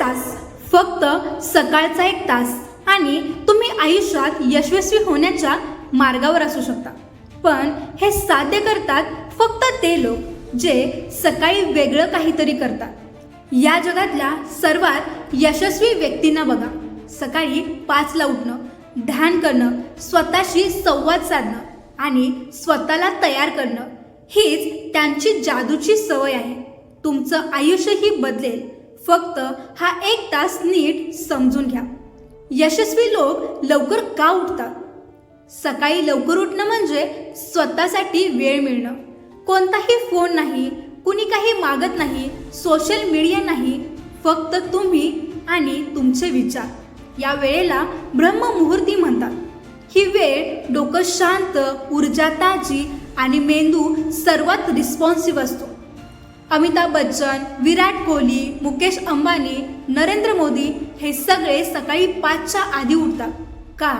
तास फक्त सकाळचा एक तास. आणि तुम्ही आयुष्यात यशस्वी होण्याच्या मार्गावर असू शकता. पण हे साध्य करतात फक्त ते लोक जे सकाळी वेगळं काहीतरी करतात. या जगातल्या सर्वात यशस्वी व्यक्तींना बघा. सकाळी पाचला उठणं ध्यान करणं स्वतःशी संवाद साधणं आणि स्वतःला तयार करणं हीच त्यांची जादूची सवय आहे. तुमचं आयुष्यही बदलेल. फक्त हा एक तास नीट समजून घ्या. यशस्वी लोक लवकर का उठतात? सकाळी लवकर उठणं म्हणजे स्वतःसाठी वेळ मिळणं. कोणताही फोन नाही कुणी काही मागत नाही सोशल मीडिया नाही फक्त तुम्ही आणि तुमचे विचार. या वेळेला ब्रह्ममुहूर्ती म्हणतात. ही वेळ डोकं शांत ऊर्जा ताजी आणि मेंदू सर्वात रिस्पॉन्सिव्ह असतो. अमिताभ बच्चन विराट कोहली मुकेश अंबानी नरेंद्र मोदी हे सगळे सकाळी पाचच्या आधी उठतात. का?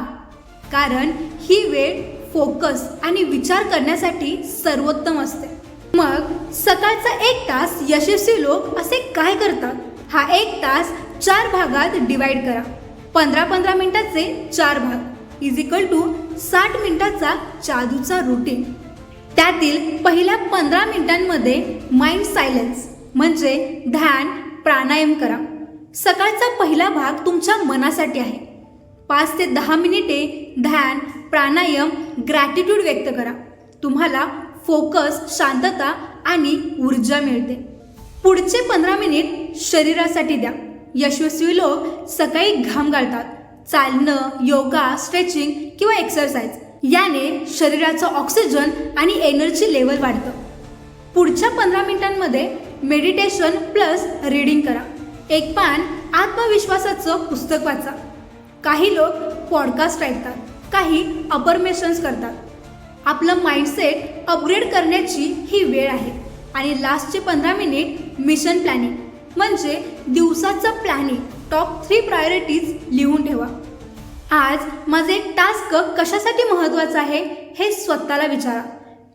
कारण ही वेळ फोकस आणि विचार करण्यासाठी सर्वोत्तम असते. मग सकाळचा एक तास यशस्वी लोक असे काय करतात? हा एक तास चार भागात डिवाइड करा. पंधरा पंधरा मिनिटाचे चार भाग. इज इक्वल टू साठ मिनिटाचा जादूचा रुटीन त्यातील पहिल्या पंधरा मिनिटांमध्ये माइंड सायलेन्स म्हणजे ध्यान प्राणायाम करा. सकाळचा पहिला भाग तुमच्या मनासाठी आहे. पाच ते दहा मिनिटे ध्यान प्राणायाम ग्रॅटिट्यूड व्यक्त करा. तुम्हाला फोकस शांतता आणि ऊर्जा मिळते. पुढचे पंधरा मिनिट शरीरासाठी द्या. यशस्वी लोक सकाळी घाम गाळतात चालणं योगा स्ट्रेचिंग किंवा एक्सरसाइज याने शरीराचं ऑक्सिजन आणि एनर्जी लेवल वाढतं. पुढच्या पंधरा मिनिटांमध्ये मेडिटेशन प्लस रीडिंग करा. एक पान आत्मविश्वासाचं पुस्तक वाचा. काही लोक पॉडकास्ट ऐकतात काही अपरमेशन्स करतात. आपलं माइंडसेट अपग्रेड करण्याची ही वेळ आहे. आणि लास्टचे पंधरा मिनिट मिशन प्लॅनिंग म्हणजे दिवसाचं प्लॅनिंग टॉप थ्री प्रायोरिटीज लिहून ठेवा. आज माझे एक टास्क कशासाठी महत्त्वाचं आहे हे स्वतःला विचारा.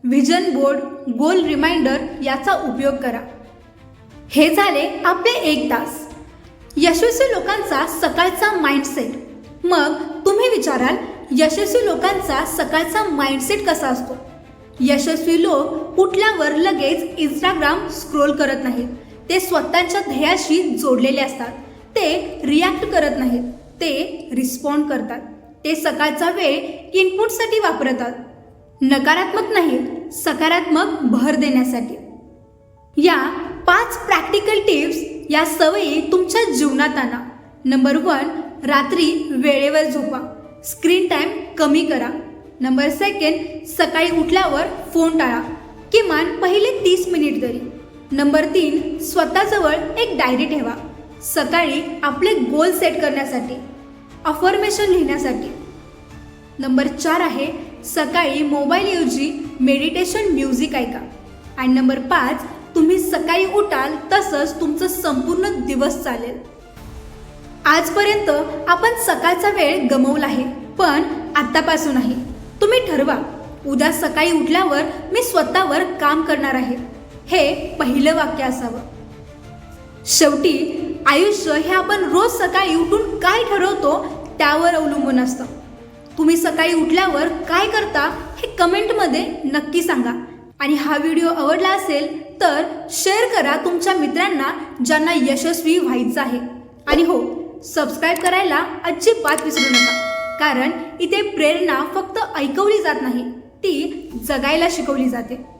व्हिजन बोर्ड गोल रिमाइंडर याचा उपयोग करा. हे झाले आपले एक तास. यशस्वी लोकांचा सकाळचा माइंडसेट मग तुम्ही विचाराल यशस्वी लोकांचा सकाळचा माइंडसेट कसा असतो? यशस्वी लोक उठल्यावर लगेच इंस्टाग्राम स्क्रोल करत नाहीत. ते स्वतःच्या ध्येयाशी जोडलेले असतात. ते रिॲक्ट करत नाहीत. ते रिस्पॉन्ड करतात. ते सकाळचा वेळ इनपुटसाठी वापरतात. नकारात्मक नाही सकारात्मक भर देण्यासाठी. या पाच प्रॅक्टिकल टिप्स या सवयी तुमच्या जीवनात आणा. नंबर वन रात्री वेळेवर झोपा. स्क्रीन टाईम कमी करा. नंबर सेकंड सकाळी उठल्यावर फोन टाळा. किमान पहिले तीस मिनिट तरी. नंबर तीन स्वतःजवळ एक डायरी ठेवा. सकाळी आपले गोल सेट करण्यासाठी. अफर्मेशन लिहिण्यासाठी. नंबर चार आहे सकाळी मोबाईलऐवजी मेडिटेशन म्युझिक ऐका. आणि नंबर पाच तुम्ही सकाळी उठाल तसंच तुमचं संपूर्ण दिवस चालेल. आजपर्यंत आपण सकाळचा वेळ गमवला आहे पण आत्तापासून आहे. तुम्ही ठरवा उद्या सकाळी उठल्यावर मी स्वतःवर काम करणार आहे. हे पहिलं वाक्य असावं. शेवटी आयुष्य हे आपण रोज सकाळी उठून काय ठरवतो त्यावर अवलंबून असतं. तुम्ही सकाळी उठल्यावर काय करता हे कमेंटमध्ये नक्की सांगा. आणि हा व्हिडिओ आवडला असेल तर शेअर करा तुमच्या मित्रांना ज्यांना यशस्वी व्हायचं आहे. आणि हो सबस्क्राईब करायला अजिबात विसरू नका. कारण इथे प्रेरणा फक्त ऐकवली जात नाही ती जगायला शिकवली जाते.